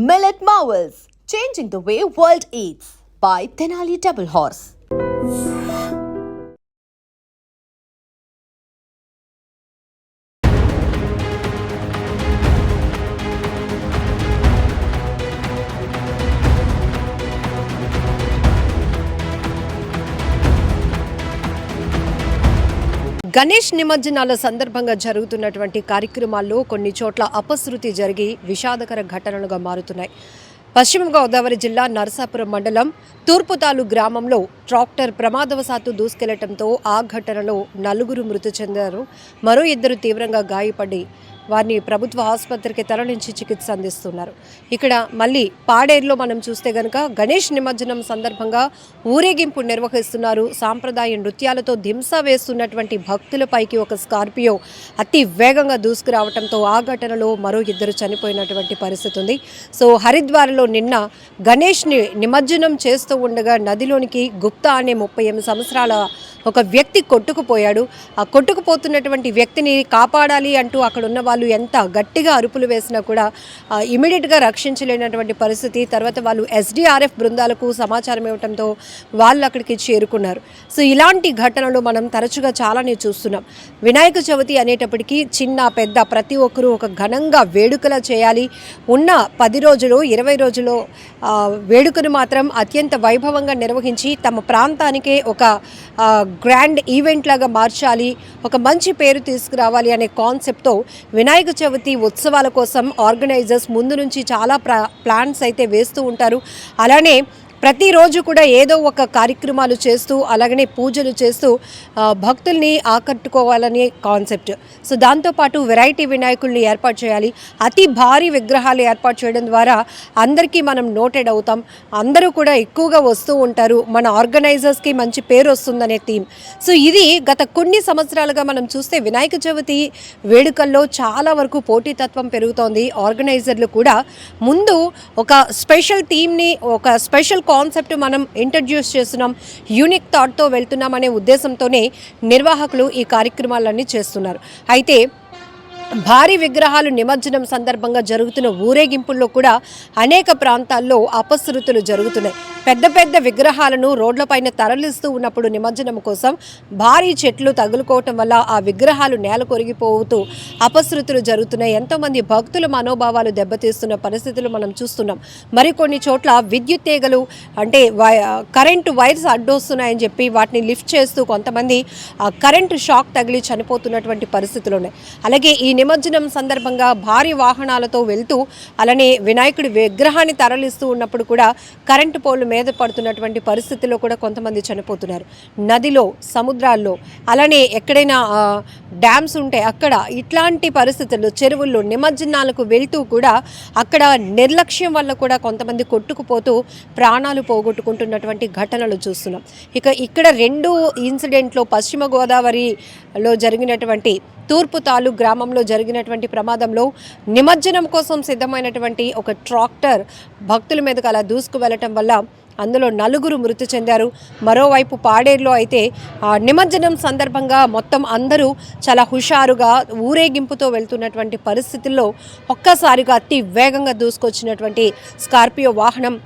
Millet Marvels, changing the way world eats by Tenali Double Horse. Ganesh నిమజ్జనాల సందర్భంగా జరుగుతున్నటువంటి కార్యక్రమాల్లో కొన్ని చోట్ల అపశృతి జరిగి విషాదకర ఘటనలుగా మారుతున్నాయి. పశ్చిమ గోదావరి జిల్లా నరసాపురం మండలం తూర్పుతాలు గ్రామంలో ట్రాక్టర్ ప్రమాదవశాత్తు దూసుకెళ్ళటంతో ఆ ఘటనలో నలుగురు మృతి చెందారు. మరో ఇద్దరు తీవ్రంగా గాయపడి వారిని ప్రభుత్వ ఆసుపత్రికి తరలించి చికిత్స అందిస్తున్నారు. ఇక్కడ మళ్ళీ పాడేరులో మనం చూస్తే గనక గణేష్ నిమజ్జనం సందర్భంగా ఊరేగింపు నిర్వహిస్తున్నారు. సాంప్రదాయ నృత్యాలతో దింస వేస్తున్నటువంటి భక్తులపైకి ఒక స్కార్పియో అతి వేగంగా దూసుకురావడంతో ఆ ఘటనలో మరో ఇద్దరు చనిపోయినటువంటి పరిస్థితి ఉంది. సో హరిద్వార్లో నిన్న గణేష్ని నిమజ్జనం చేస్తూ ఉండగా నదిలోనికి గుప్తా అనే ముప్పై ఎనిమిది సంవత్సరాల ఒక వ్యక్తి కొట్టుకుపోయాడు. ఆ కొట్టుకుపోతున్నటువంటి వ్యక్తిని కాపాడాలి అంటూ అక్కడ ఉన్న వాళ్ళు ఎంత గట్టిగా అరుపులు వేసినా కూడా ఇమీడియట్గా రక్షించలేనటువంటి పరిస్థితి. తర్వాత వాళ్ళు ఎస్డిఆర్ఎఫ్ బృందాలకు సమాచారం ఇవ్వడంతో వాళ్ళు అక్కడికి చేరుకున్నారు. సో ఇలాంటి ఘటనలు మనం తరచుగా చాలానే చూస్తున్నాం. వినాయక చవితి అనేటప్పటికీ చిన్న పెద్ద ప్రతి ఒక్కరూ ఒక ఘనంగా వేడుకలా చేయాలి. ఉన్న పది రోజులు ఇరవై రోజులు వేడుకను మాత్రం అత్యంత వైభవంగా నిర్వహించి తమ ప్రాంతానికే ఒక గ్రాండ్ ఈవెంట్ లాగా మార్చాలి ఒక మంచి పేరు తీసుకురావాలి అనే కాన్సెప్ట్తో వినాయక చవితి ఉత్సవాల కోసం ఆర్గనైజర్స్ ముందు నుంచి చాలా ప్లాన్స్ అయితే వేస్తూ ఉంటారు. అలానే ప్రతిరోజు కూడా ఏదో ఒక కార్యక్రమాలు చేస్తూ అలాగనే పూజలు చేస్తూ భక్తుల్ని ఆకట్టుకోవాలనే కాన్సెప్ట్. సో దాంతోపాటు వెరైటీ వినాయకుల్ని ఏర్పాటు చేయాలి. అతి భారీ విగ్రహాలు ఏర్పాటు చేయడం ద్వారా అందరికీ మనం నోటెడ్ అవుతాం. అందరూ కూడా ఎక్కువగా వస్తూ ఉంటారు. మన ఆర్గనైజర్స్కి మంచి పేరు వస్తుందనే థీమ్. సో ఇది గత కొన్ని సంవత్సరాలుగా మనం చూస్తే వినాయక చవితి వేడుకల్లో చాలా వరకు పోటీతత్వం పెరుగుతోంది. ఆర్గనైజర్లు కూడా ముందు ఒక స్పెషల్ థీమ్ని ఒక స్పెషల్ కాన్సెప్ట్ మనం ఇంట్రడ్యూస్ చేస్తున్నాం యూనిక్ థాట్తో వెళ్తున్నాం అనే ఉద్దేశంతోనే నిర్వాహకులు ఈ కార్యక్రమాలన్నీ చేస్తున్నారు. అయితే భారీ విగ్రహాలు నిమజ్జనం సందర్భంగా జరుగుతున్న ఊరేగింపుల్లో కూడా అనేక ప్రాంతాల్లో అపశృతులు జరుగుతున్నాయి. పెద్ద పెద్ద విగ్రహాలను రోడ్లపైన తరలిస్తూ ఉన్నప్పుడు నిమజ్జనం కోసం భారీ చెట్లు తగులుకోవటం వల్ల ఆ విగ్రహాలు నేల కొరిగిపోతూ అపశృతులు జరుగుతున్నాయి. ఎంతోమంది భక్తుల మనోభావాలు దెబ్బతీస్తున్న పరిస్థితులు మనం చూస్తున్నాం. మరికొన్ని చోట్ల విద్యుత్ తీగలు అంటే వై- కరెంటు వైర్స్ అడ్డొస్తున్నాయని చెప్పి వాటిని లిఫ్ట్ చేస్తూ కొంతమంది కరెంటు షాక్ తగిలి చనిపోతున్నటువంటి పరిస్థితులు ఉన్నాయి. అలాగే ఈ నిమజ్జనం సందర్భంగా భారీ వాహనాలతో వెళ్తూ అలానే వినాయకుడి విగ్రహాన్ని తరలిస్తూ ఉన్నప్పుడు కూడా కరెంటు పోల్లు మీద పడుతున్నటువంటి పరిస్థితిలో కూడా కొంతమంది చనిపోతున్నారు. నదిలో సముద్రాల్లో అలానే ఎక్కడైనా డ్యామ్స్ ఉంటే అక్కడ ఇట్లాంటి పరిస్థితుల్లో చెరువుల్లో నిమజ్జనాలకు వెళ్తూ కూడా అక్కడ నిర్లక్ష్యం వల్ల కూడా కొంతమంది కొట్టుకుపోతూ ప్రాణాలు పోగొట్టుకుంటున్నటువంటి ఘటనలు చూస్తున్నాం. ఇక ఇక్కడ రెండు ఇన్సిడెంట్లో పశ్చిమ గోదావరిలో జరిగినటువంటి తూర్పు తాలూక్ గ్రామంలో జరిగినటువంటి ప్రమాదంలో నిమజ్జనం కోసం సిద్ధమైనటువంటి ఒక ట్రాక్టర్ భక్తుల మీదకు అలా దూసుకు వెళ్ళటం వల్ల అందులో నలుగురు మృతి చెందారు. మరోవైపు పాడేరులో అయితే ఆ, నిమజ్జనం సందర్భంగా మొత్తం అందరూ చాలా హుషారుగా ఊరేగింపుతో వెళ్తున్నటువంటి పరిస్థితుల్లో ఒక్కసారిగా అతి వేగంగా దూసుకొచ్చినటువంటి స్కార్పియో వాహనం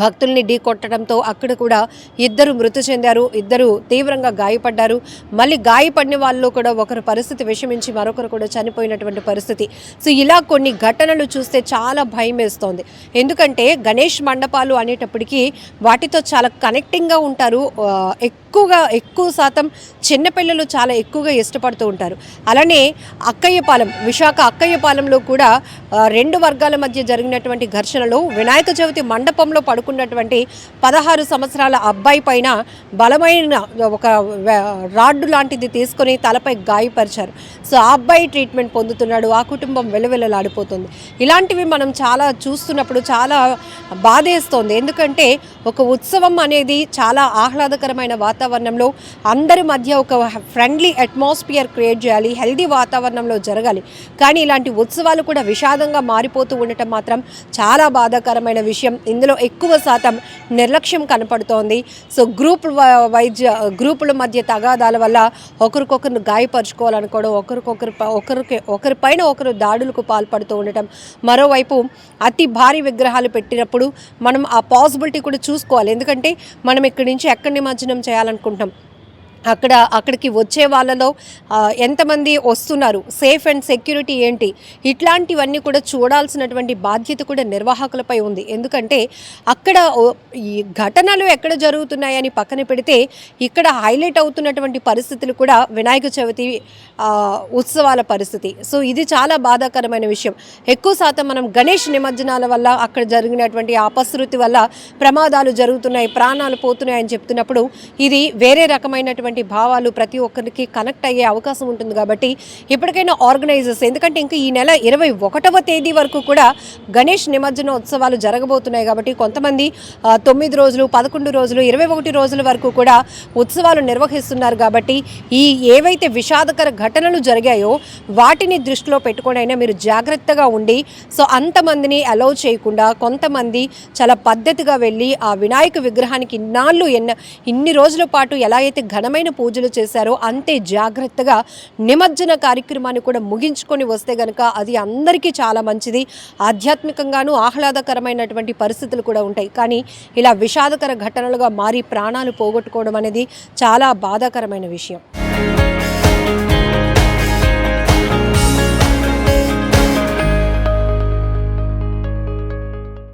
భక్తుల్ని ఢీ కొట్టడంతో అక్కడ కూడా ఇద్దరు మృతి చెందారు ఇద్దరు తీవ్రంగా గాయపడ్డారు. మళ్ళీ గాయపడిన వాళ్ళు కూడా ఒకరు పరిస్థితి విషమించి మరొకరు కూడా చనిపోయినటువంటి పరిస్థితి. సో ఇలా కొన్ని ఘటనలు చూస్తే చాలా భయం వేస్తోంది. ఎందుకంటే గణేష్ మండపాలు అనేటప్పటికీ వాటితో చాలా కనెక్టింగ్గా ఉంటారు. ఎక్కువగా ఎక్కువ శాతం చిన్నపిల్లలు చాలా ఎక్కువగా ఇష్టపడుతూ ఉంటారు. అలానే అక్కయ్యపాలెం విశాఖ అక్కయ్యపాలెంలో కూడా రెండు వర్గాల మధ్య జరిగినటువంటి ఘర్షణలో వినాయక చవితి మండపంలో పడుకున్నటువంటి పదహారు సంవత్సరాల అబ్బాయి పైన బలమైన ఒక రాడ్డు లాంటిది తీసుకొని తలపై గాయపరిచారు. సో ఆ అబ్బాయి ట్రీట్మెంట్ పొందుతున్నాడు. ఆ కుటుంబం వెలవెలలాడిపోతుంది. ఇలాంటివి మనం చాలా చూస్తున్నప్పుడు చాలా బాధేస్తోంది. ఎందుకంటే ఒక ఉత్సవం అనేది చాలా ఆహ్లాదకరమైన వాతావరణంలో అందరి మధ్య ఒక ఫ్రెండ్లీ అట్మాస్ఫియర్ క్రియేట్ చేయాలి హెల్దీ వాతావరణంలో జరగాలి. కానీ ఇలాంటి ఉత్సవాలు కూడా విషాదంగా మారిపోతూ ఉండటం మాత్రం చాలా బాధాకరమైన విషయం. ఇందులో ఎక్కువ శాతం నిర్లక్ష్యం కనపడుతోంది. సో గ్రూప్ వైద్య గ్రూపుల మధ్య తగాదాల వల్ల ఒకరికొకరు గాయపరుచుకోవాలనుకోవడం ఒకరికొకరు ప- ఒకరికి ఒకరిపైన ఒకరు దాడులకు పాల్పడుతూ ఉండటం. మరోవైపు అతి భారీ విగ్రహాలు పెట్టినప్పుడు మనం ఆ పాసిబిలిటీ కూడా చూసుకోవాలి. ఎందుకంటే మనం ఇక్కడి నుంచి ఎక్కడ నిమజ్జనం చేయాలనుకుంటాం అక్కడ అక్కడికి వచ్చే వాళ్ళలో ఎంతమంది వస్తున్నారు సేఫ్ అండ్ సెక్యూరిటీ ఏంటి ఇట్లాంటివన్నీ కూడా చూడాల్సినటువంటి బాధ్యత కూడా నిర్వాహకులపై ఉంది. ఎందుకంటే అక్కడ ఈ ఘటనలు ఎక్కడ జరుగుతున్నాయని పక్కన పెడితే ఇక్కడ హైలైట్ అవుతున్నటువంటి పరిస్థితులు కూడా వినాయక చవితి ఉత్సవాల పరిస్థితి. సో ఇది చాలా బాధాకరమైన విషయం. ఎక్కువ శాతం మనం గణేష్ నిమజ్జనాల వల్ల అక్కడ జరిగినటువంటి అపశృతి వల్ల ప్రమాదాలు జరుగుతున్నాయి ప్రాణాలు పోతున్నాయి అని చెప్తున్నప్పుడు ఇది వేరే రకమైనటువంటి భావాలు ప్రతి ఒక్కరికి కనెక్ట్ అయ్యే అవకాశం ఉంటుంది కాబట్టి ఇప్పటికైనా ఆర్గనైజర్స్ ఎందుకంటే ఇంకా ఈ నెల ఇరవై ఒకటవ తేదీ వరకు కూడా గణేష్ నిమజ్జన ఉత్సవాలు జరగబోతున్నాయి కాబట్టి కొంతమంది తొమ్మిది రోజులు పదకొండు రోజులు ఇరవై ఒకటి రోజుల వరకు కూడా ఉత్సవాలు నిర్వహిస్తున్నారు కాబట్టి ఈ ఏవైతే విషాదకర ఘటనలు జరిగాయో వాటిని దృష్టిలో పెట్టుకొని అయినా మీరు జాగ్రత్తగా ఉండి సో అంతమందిని అలౌ చేయకుండా కొంతమంది చాలా పద్ధతిగా వెళ్ళి ఆ వినాయక విగ్రహానికి ఇన్నాళ్ళు ఎన్న ఇన్ని రోజుల పాటు ఎలా అయితే ఘనమైన ఘనమైన పూజలు చేశారో అంతే జాగ్రత్తగా నిమజ్జన కార్యక్రమాన్ని కూడా ముగించుకొని వస్తే గనక అది అందరికీ చాలా మంచిది. ఆధ్యాత్మికంగాను ఆహ్లాదకరమైనటువంటి పరిస్థితులు కూడా ఉంటాయి. కానీ ఇలా విషాదకర ఘటనలుగా మారి ప్రాణాలు పోగొట్టుకోవడం అనేది చాలా బాధాకరమైన విషయం.